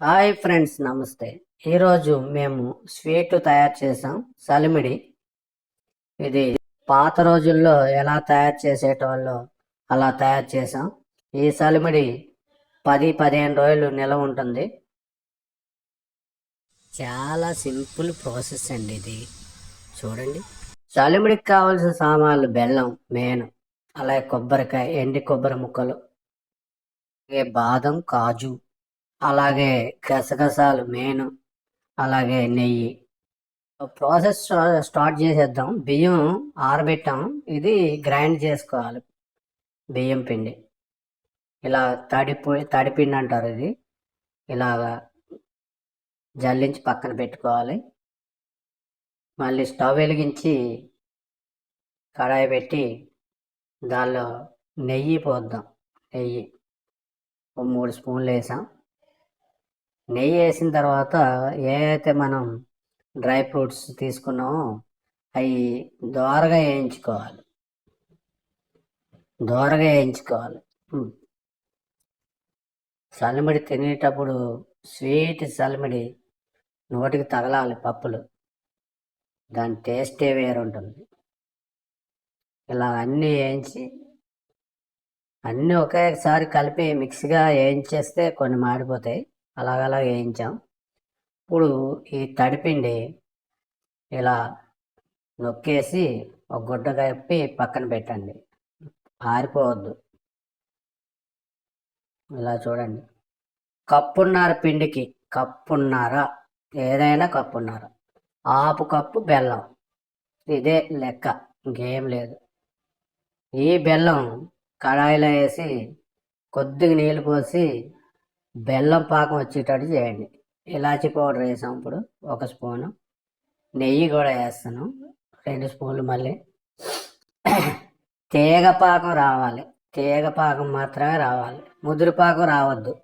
Hi friends నమస్తే. ఈరోజు మేము స్వీట్ తయారు చేసాం. సలిమిడి. ఇది పాత రోజుల్లో ఎలా తయారు చేసేటోళ్ళో అలా తయారు చేసాం. ఈ సలిమిడి పది పదిహేను రోజులు నిలవ ఉంటుంది. చాలా సింపుల్ ప్రాసెస్ అండి ఇది. చూడండి. సలిమిడికి కావాల్సిన సామాన్లు బెల్లం మెయిన్ అలాగే కొబ్బరికాయ ఎండి కొబ్బరి ముక్కలు అలాగే బాదం కాజు అలాగే గసగసాలు మెయిన్ అలాగే నెయ్యి. ప్రాసెస్ స్టార్ట్ చేసేద్దాం. బియ్యం ఆరబెట్టాం. ఇది గ్రైండ్ చేసుకోవాలి. బియ్యం పిండి. ఇలా తడిపోయి తడిపిండి అంటారు ఇది. ఇలాగా జల్లించి పక్కన పెట్టుకోవాలి. మళ్ళీ స్టవ్ వెలిగించి కడాయి పెట్టి దానిలో నెయ్యి పోద్దాం. నెయ్యి ఒక మూడు స్పూన్లు వేసాం. నెయ్యి వేసిన తర్వాత ఏ అయితే మనం డ్రై ఫ్రూట్స్ తీసుకున్నామో అవి దోరగా వేయించుకోవాలి. దోరగా వేయించుకోవాలి. ఉమ్. సలిమిడి తినేటప్పుడు స్వీట్ సలిమిడి నోటికి తగలాలి పప్పులు. దాని టేస్టే వేరు ఉంటుంది ఇలా అన్నీ వేయించి అన్నీ ఒకేసారి కలిపి మిక్స్గా వేయించేస్తే కొన్ని మాడిపోతాయి. అలాగలా వేయించాం. ఇప్పుడు ఈ తడిపిండి ఇలా నొక్కేసి ఒక గుడ్డ కప్పి పక్కన పెట్టండి. ఆరిపోవద్దు. ఇలా చూడండి. కప్పున్నర పిండికి కప్పున్నర ఏదైనా కప్పున్నర. ఆపు కప్పు బెల్లం. ఇదే లెక్క. ఇంకేం లేదు. ఈ బెల్లం కడాయిలో వేసి కొద్దిగా నీళ్ళు పోసి బెల్లం పాకం వచ్చేటట్టు చేయండి. ఇలాచి పౌడర్ వేసాం ఇప్పుడు ఒక స్పూను. నెయ్యి కూడా వేస్తాను రెండు స్పూన్లు మళ్ళీ. తీగ పాకం రావాలి తీగ పాకం మాత్రమే రావాలి. ముదురు పాకం రావద్దు.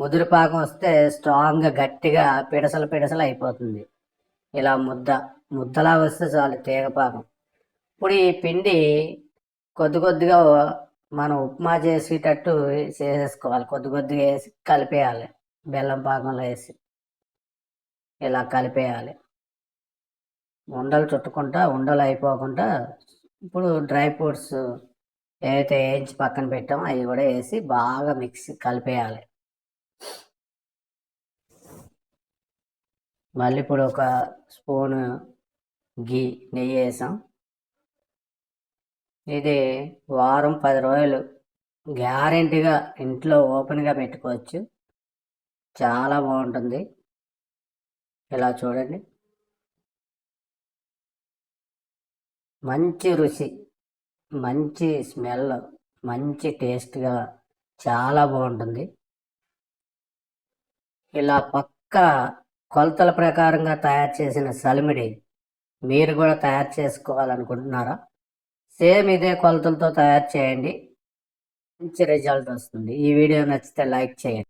ముదురు పాకం వస్తే స్ట్రాంగ్గా గట్టిగా పిడసలు పిడసలు అయిపోతుంది. ఇలా ముద్ద ముద్దలా వస్తే చాలు తీగ పాకం. ఇప్పుడు ఈ పిండి కొద్ది కొద్దిగా మనం ఉప్మా చేసేటట్టు చేసేసుకోవాలి. కొద్ది కొద్దిగా వేసి కలిపేయాలి. బెల్లం పాకంలో వేసి ఇలా కలిపేయాలి. ఉండలు చుట్టుకుంటా ఉండలు అయిపోకుండా ఇప్పుడు డ్రై ఫ్రూట్స్ ఏవైతే వేయించి పక్కన పెట్టామో అవి కూడా వేసి బాగా మిక్స్ కలిపేయాలి. మళ్ళీ ఇప్పుడు ఒక స్పూను గీ నెయ్యి వేసాం. ఇది వారం పది రోజులు గ్యారెంటీగా ఇంట్లో ఓపెన్గా పెట్టుకోవచ్చు. చాలా బాగుంటుంది. ఇలా చూడండి. మంచి రుచి మంచి స్మెల్ మంచి టేస్ట్గా చాలా బాగుంటుంది. ఇలా పక్క కొలతల ప్రకారంగా తయారు చేసిన సలిమిడి మీరు కూడా తయారు చేసుకోవాలనుకుంటున్నారా? సేమ్ ఇదే కొలతలతో తయారు చేయండి. మంచి రిజల్ట్ వస్తుంది. ఈ వీడియో నచ్చితే లైక్ చేయండి.